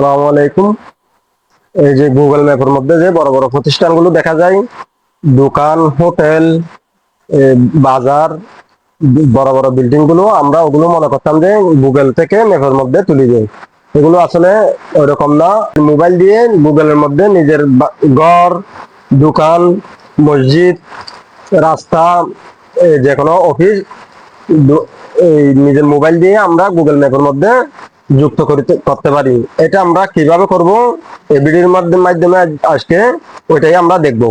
আসসালামু আলাইকুম। এই যে গুগল ম্যাপের মধ্যে যে বড় বড় প্রতিষ্ঠানগুলো দেখা যায়, দোকান, হোটেল বাজার, বড় বড় বিল্ডিংগুলো আমরা ওগুলো মনে করতাম যে গুগল থেকে ম্যাপের মধ্যে তুলে দিই। এগুলো আসলে ওইরকম না। মোবাইল দিয়ে গুগলের মধ্যে নিজের ঘর, দোকান, মসজিদ, রাস্তা যে কোনো অফিস নিজের মোবাইল দিয়ে আমরা গুগল ম্যাপের মধ্যে যুক্ত করতে করতে পারি। এটা আমরা কীভাবে করব? এই ভিডিওর মাধ্যমে মাধ্যমে আজকে ওইটাই আমরা দেখব।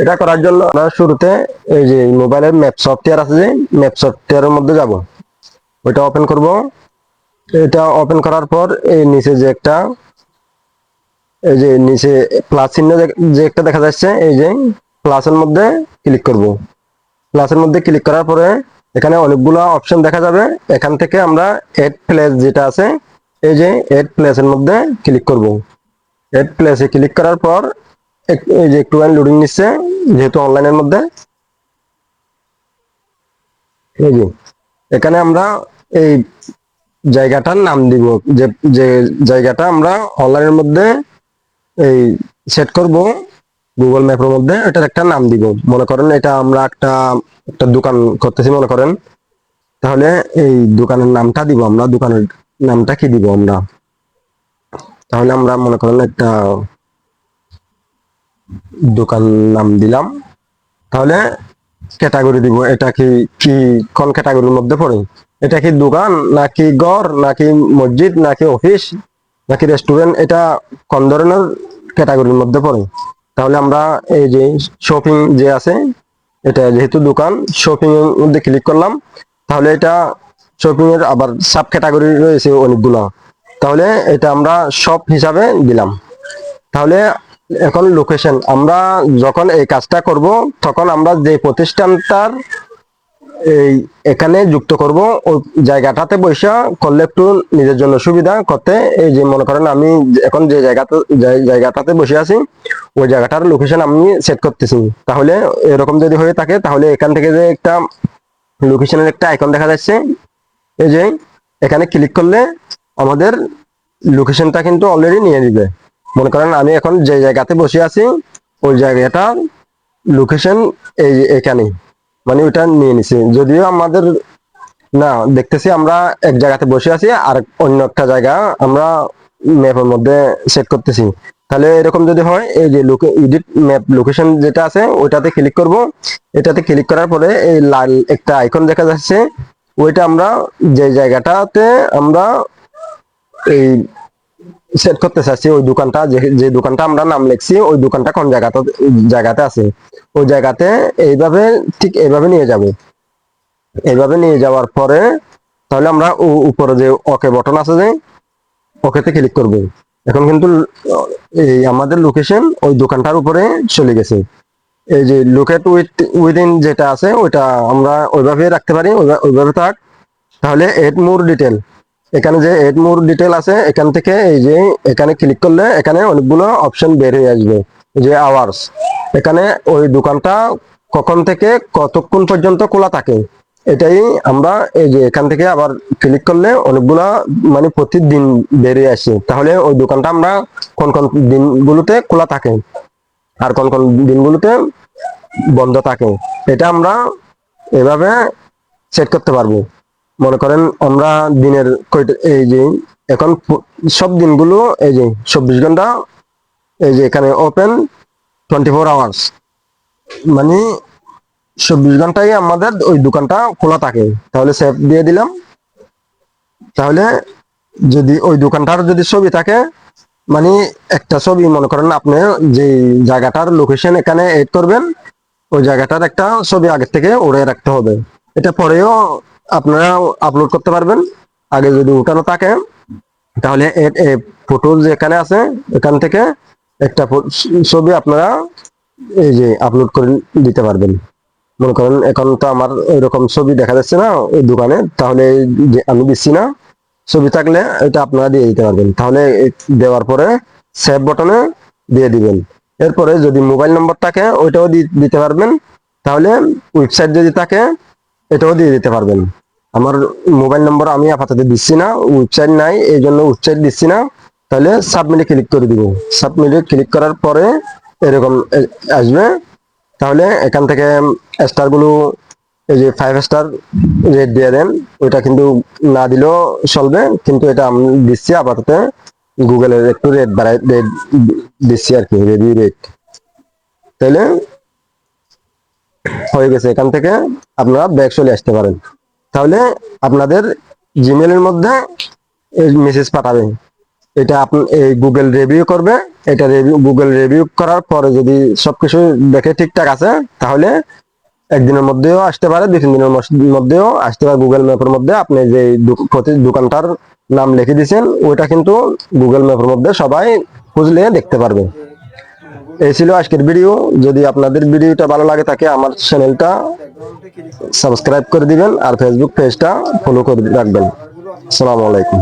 এটা করার জন্য আমরা শুরুতে এই যে মোবাইলের ম্যাপ সফটওয়্যার আছে যে, ম্যাপ সফটওয়্যারের মধ্যে যাব। ওইটা ওপেন করব। এটা ওপেন করার পর এই নিচে যে একটা, এই যে নিচে প্লাস চিহ্ন যে একটা দেখা যাচ্ছে, এই যে প্লাসের মধ্যে ক্লিক করব। প্লাসের মধ্যে ক্লিক করার পরে এখানে অনেকগুলো অপশন দেখা যাবে। এখান থেকে আমরা এড প্লেস যেটা আছে এই যে এড প্লেসের মধ্যে ক্লিক করব। এড প্লেসে ক্লিক করার পর এই যে একটু লোডিং নিচ্ছে, যেহেতু অনলাইনের মধ্যে। এই যে, এখানে আমরা এই জায়গাটার নাম দিব, যে যে জায়গাটা আমরা অনলাইনের মধ্যে এই সেট করব গুগল ম্যাপের মধ্যে, এটার একটা নাম দিব। মনে করেন এটা আমরা একটা একটা দোকান করতেছি, মনে করেন। তাহলে এই দোকানের নামটা দিব আমরা, দোকানের নামটা কি দিব আমরা? তাহলে আমরা মনে করেন একটা দোকান নাম দিলাম। তাহলে ক্যাটাগরি দিব, এটা কি কি, কোন ক্যাটাগরির মধ্যে পড়ে? এটা কি দোকান, নাকি ঘর, নাকি মসজিদ, নাকি অফিস, নাকি রেস্টুরেন্ট? এটা কোন ধরনের ক্যাটাগরির মধ্যে পড়ে? তাহলে আমরা এই যে শপিং যে আছে, এটা যেহেতু দোকান শপিং এর মধ্যে ক্লিক করলাম। তাহলে এটা শপিং এর আবার সাব ক্যাটাগরি রয়েছে অনেকগুলো। তাহলে এটা আমরা শপ হিসাবে দিলাম। তাহলে এখন লোকেশন আমরা যখন এই কাজটা করব, তখন আমরা যে প্রতিষ্ঠানটার এই এখানে যুক্ত করব ওই জায়গাটাতে বৈশা করলে একটু নিজের জন্য সুবিধা করতে। এই যে মনে করেন আমি এখন যে জায়গাতে জায়গাটাতে বসে আছি, ওই জায়গাটার লোকেশন আমি সেট করতেছি। তাহলে এরকম যদি হয়ে থাকে, তাহলে এখান থেকে যে একটা লোকেশনের একটা আইকন দেখা যাচ্ছে এই যে এখানে ক্লিক করলে আমাদের লোকেশনটা কিন্তু অলরেডি নিয়ে নিবে। মনে করেন আমি এখন যে জায়গাতে বসে আছি, ওই জায়গাটার লোকেশন এই এখানে মানে ওটা নিয়ে নিছি। যদিও আমাদের, না, দেখতেছি আমরা এক জায়গাতে বসে আছি আর অন্য একটা জায়গা আমরা ম্যাপের মধ্যে সেট করতেছি। তাহলে এরকম যদি হয়, এই যে এডিট ম্যাপ লোকেশন যেটা আছে, ওইটাতে ক্লিক করব। এটাতে ক্লিক করার পরে এই লাল একটা আইকন দেখা যাচ্ছে। ওইটা আমরা যে জায়গাটাতে আমরা এই সেট করতে চাচ্ছি, ওই দোকানটা, যে দোকানটা আমরা নাম লিখছি, ওই দোকানটা কোন জায়গাতে জায়গাতে আছে? ওই জায়গাতে এইভাবে ঠিক এইভাবে নিয়ে যাব। এইভাবে নিয়ে যাওয়ার পরে তাহলে আমরা উপরে যে ওকে বটন আছে যে ওকেতে ক্লিক করব। এখন কিন্তু এই আমাদের লোকেশন ওই দোকানটার উপরে চলে গেছে। এই যে লোকেট উইথ উইদিন যেটা আছে, ওইটা আমরা ওইভাবে রাখতে পারি ওইভাবে থাক। তাহলে এড মোর ডিটেল এখানে যে এড মোর ডিটেল আছে, এখান থেকে এই যে এখানে ক্লিক করলে এখানে অনেকগুলো অপশন বের হয়ে আসবে যে আওয়ার্স এখানে ওই দোকানটা কখন থেকে কতক্ষণ পর্যন্ত খোলা থাকে, এটাই আমরা এই যে এখান থেকে আবার ক্লিক করলে অনেকগুলা মানে প্রতিদিন বেরিয়ে আসে। তাহলে ওই দোকানটা আমরা কোন কোন দিনগুলোতে খোলা থাকে। আর কোন কোন দিনগুলোতে বন্ধ থাকে, এটা আমরা এভাবে সেট করতে পারব। মনে করেন আমরা দিনের এই যে এখন সব দিনগুলো এই যে চব্বিশ ঘণ্টা, এই যে এখানে ওপেন টোয়েন্টি ফোর আওয়ার্স মানে চব্বিশ ঘন্টায় আমাদের ওই দোকানটা খোলা থাকে। তাহলে সেভ দিয়ে দিলাম। তাহলে যদি ওই দোকানটার যদি ছবি থাকে মানে একটা ছবি, মনে করেন আপনি যে জায়গাটার লোকেশন এখানে এড করবেন, ওই জায়গাটার একটা ছবি আগে থেকে উড়ে রাখতে হবে। এটা পরেও আপনারা আপলোড করতে পারবেন। আগে যদি উঠানো থাকে, তাহলে ফটো যেখানে আছে, এখান থেকে একটা ছবি আপনারা এই যে আপলোড করে দিতে পারবেন। মনে করেন এখন তো আমার এরকম ছবি দেখা যাচ্ছে না ওই দোকানে, তাহলে আমি দিচ্ছি না ছবি থাকলে এটা আপনারা দিয়ে দিতে পারবেন। তাহলে দেওয়ার পরে সেভ বটনে দিয়ে দিবেন। এরপরে যদি মোবাইল নম্বর থাকে, ওইটাও দিতে পারবেন। তাহলে ওয়েবসাইট যদি থাকে, এটাও দিয়ে দিতে পারবেন। আমার মোবাইল নম্বর আমি আপাতত দিচ্ছি না ওয়েবসাইট নাই, এই জন্য ওয়েবসাইট দিচ্ছি না। তাহলে সাবমিটে ক্লিক করে দিব। সাবমিটে ক্লিক করার পরে এরকম আসবে। তাহলে এখান থেকে স্টারগুলো, এই যে ফাইভ স্টার রেট দিয়ে দেন। ওইটা কিন্তু না দিলেও চলবে, কিন্তু এটা আমি দিচ্ছি আপাতত। গুগলের একটু রেট বাড়াই রেট দিচ্ছি আর কি রিভিউ রেট তাহলে হয়ে গেছে এখান থেকে আপনারা ব্যাক চলে আসতে পারেন। তাহলে আপনাদের জিমেলের মধ্যে মেসেজ পাঠাবে। এটা আপনি এই গুগল রিভিউ করবে। এটা রিভিউ গুগল রিভিউ করার পরে যদি সবকিছু দেখে ঠিকঠাক আছে, তাহলে একদিনের মধ্যেও আসতে পারে, দুই তিন দিনের মধ্যেও আসতে পারে। গুগল ম্যাপের মধ্যে আপনি যে দোকানটার নাম লিখে দিয়েছেন, ওইটা কিন্তু গুগল ম্যাপের মধ্যে সবাই খুঁজলে দেখতে পারবে। এই ছিল আজকের ভিডিও। যদি আপনাদের ভিডিওটা ভালো লাগে থাকে আমার চ্যানেলটা সাবস্ক্রাইব করে দিবেন আর ফেসবুক পেজটা ফলো করে রাখবেন। আসসালামু আলাইকুম।